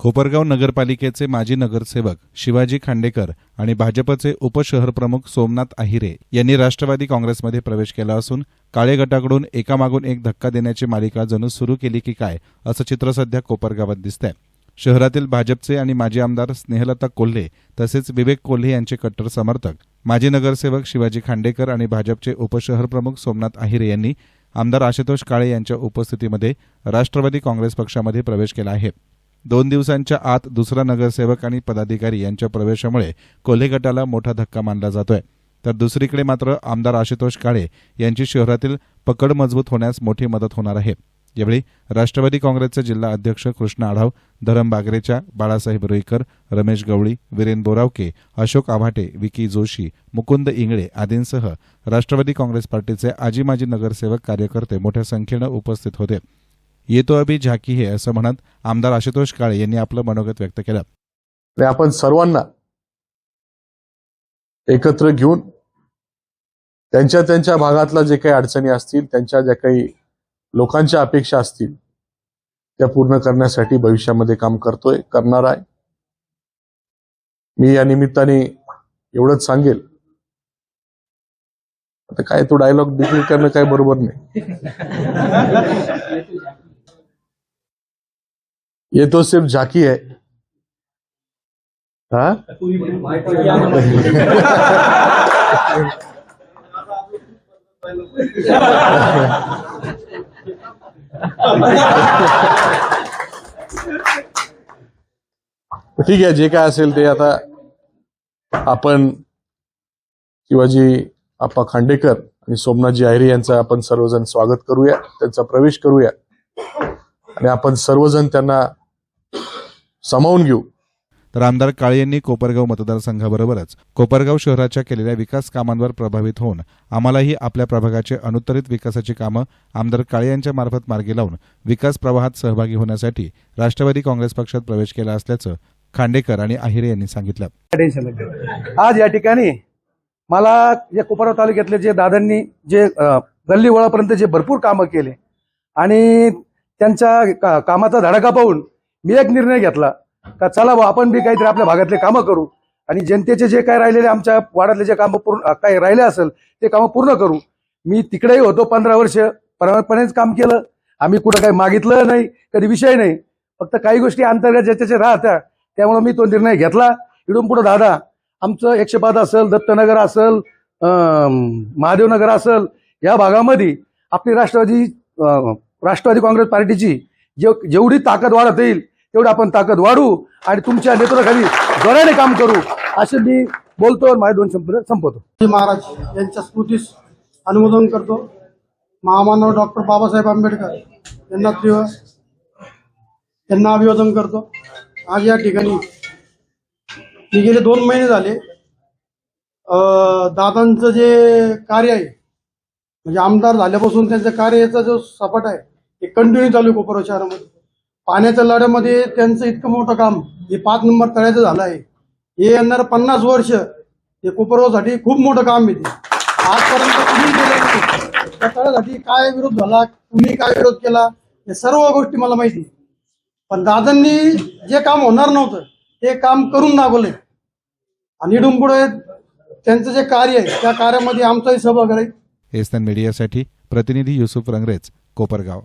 कोपरगाव नगरपालिकेचे माजी नगरसेवक शिवाजी खांडेकर आणि भाजपचे उपशहर प्रमुख सोमनाथ आहिरे यांनी राष्ट्रवादी काँग्रेसमध्ये प्रवेश केला असून काळे गटाकडून एकामागून एक धक्का देण्याची मालिका जणू सुरू केली की काय असं चित्र सध्या कोपरगावात दिसतंय. शहरातील भाजपचे आणि माजी आमदार स्नेहलता कोल्हे तसेच विवेक कोल्हे यांचे कट्टर समर्थक माजी नगरसेवक शिवाजी खांडेकर आणि भाजपचे उपशहर प्रमुख सोमनाथ आहिरे यांनी आमदार आशुतोष काळे यांच्या उपस्थितीमध्ये राष्ट्रवादी काँग्रेस पक्षामध्ये प्रवेश केला आहे. दोन दिवसांच्या आत दुसरा नगरसेवक आणि पदाधिकारी यांच्या प्रवेशामुळे कोल्हे गटाला मोठा धक्का मानला जातोय. तर दुसरीकडे मात्र आमदार आशुतोष काळे यांची शहरातील पकड मजबूत होण्यास मोठी मदत होणार आहे. यावेळी राष्ट्रवादी काँग्रेसचे जिल्हा अध्यक्ष कृष्ण आढाव धरम बागरेच्या बाळासाहेब रुईकर रमेश गवळी वीरेन बोरावके अशोक आव्हाटे विकी जोशी मुकुंद इंगळे आदींसह राष्ट्रवादी काँग्रेस पार्टीचे आजी माजी नगरसेवक कार्यकर्ते मोठ्या संख्येनं उपस्थित होते. येतो अभि झाकी हे असं म्हणत आमदार आशुतोष काळे यांनी आपलं मनोगत व्यक्त केलं. आणि आपण सर्वांना एकत्र घेऊन त्यांच्या त्यांच्या भागातल्या जे काही अडचणी असतील त्यांच्या ज्या काही लोकांच्या अपेक्षा असतील त्या पूर्ण करण्यासाठी भविष्यामध्ये काम करतोय करणार आहे. मी या निमित्ताने एवढंच सांगेल. आता काय तो डायलॉग डिक्लेअर करणं काय बरोबर नाही. ये तो सिर्फ झाकी है। हाँ? ठीक आहे जे काय असेल ते आता आपण शिवाजी आप्पा खांडेकर आणि सोमनाथजी आहिरे यांचं आपण सर्वजण स्वागत करूया त्यांचा प्रवेश करूया. आणि आपण सर्वजण त्यांना सामावून घेऊ. तर आमदार काळे यांनी कोपरगाव मतदारसंघाबरोबरच कोपरगाव शहराच्या केलेल्या विकास कामांवर प्रभावित होऊन आम्हालाही आपल्या प्रभागाचे अनुत्तरित विकासाची कामं आमदार काळे यांच्या मार्फत मार्गी लावून विकास प्रवाहात सहभागी होण्यासाठी राष्ट्रवादी काँग्रेस पक्षात प्रवेश केला असल्याचं खांडेकर आणि आहिरे यांनी सांगितलं. आज या ठिकाणी मला या कोपराव तालुक्यातले जे दादांनी जे गल्ली वळापर्यंत जे भरपूर कामं केले आणि त्यांच्या का- कामाचा धडाका पाहून मी एक निर्णय घेतला का चला बा आपण बी काहीतरी आपल्या भागातले कामं करू आणि जनतेचे जे काय राहिलेले आमच्या वाड्यातले जे कामं पूर्ण काही राहिले असेल ते कामं पूर्ण करू. मी तिकडेही होतो पंधरा वर्ष प्रामाणिकपणेच काम केलं. आम्ही कुठं काही मागितलं नाही कधी विषय नाही. फक्त काही गोष्टी अंतर्गत ज्याच्या राहत्या त्यामुळे मी तो निर्णय घेतला. इडून पुढं दादा आमचं एकशे पाच असेल दत्तनगर असेल महादेवनगर असेल या भागामध्ये आपली राष्ट्रवादी राष्ट्रवादी काँग्रेस पार्टीची जेव- जेवढी ताकद वाढत येईल तेवढी आपण ताकद वाढू आणि तुमच्या नेतृत्वाखाली जोराने काम करू असे मी बोलतो आणि माझे दोन शब्द संपवतो. महाराज यांच्या स्मृतीस अनुमोदन करतो. महामानव डॉक्टर बाबासाहेब आंबेडकर यांना दिवस त्यांना अभिवादन करतो. आज या ठिकाणी मी गेले दोन महिने झाले. दादांचं जे कार्य आहे म्हणजे आमदार झाल्यापासून त्यांचं कार्याचा जो सपाट आहे ते कंटिन्यू चालू आहे कोपरा शहरामध्ये पाण्याच्या लढ्यामध्ये त्यांचं इतकं मोठं काम हे पाच नंबर तळ्याचं झालं आहे. हे येणार पन्नास वर्ष हे कोपरगावसाठी खूप मोठं काम येते आजपर्यंत कुणी केलं नाही त्या तळ्यासाठी काय विरोध झाला कुणी काय विरोध केला हे सर्व गोष्टी मला माहिती पण दादांनी जे काम होणार नव्हतं ते काम करून दाखवले आणि इथून पुढे त्यांचं जे कार्य आहे त्या कार्यामध्ये आमचाही सहभाग आहे एसएन मीडियासाठी प्रतिनिधी युसुफ रंगरेज कोपरगाव.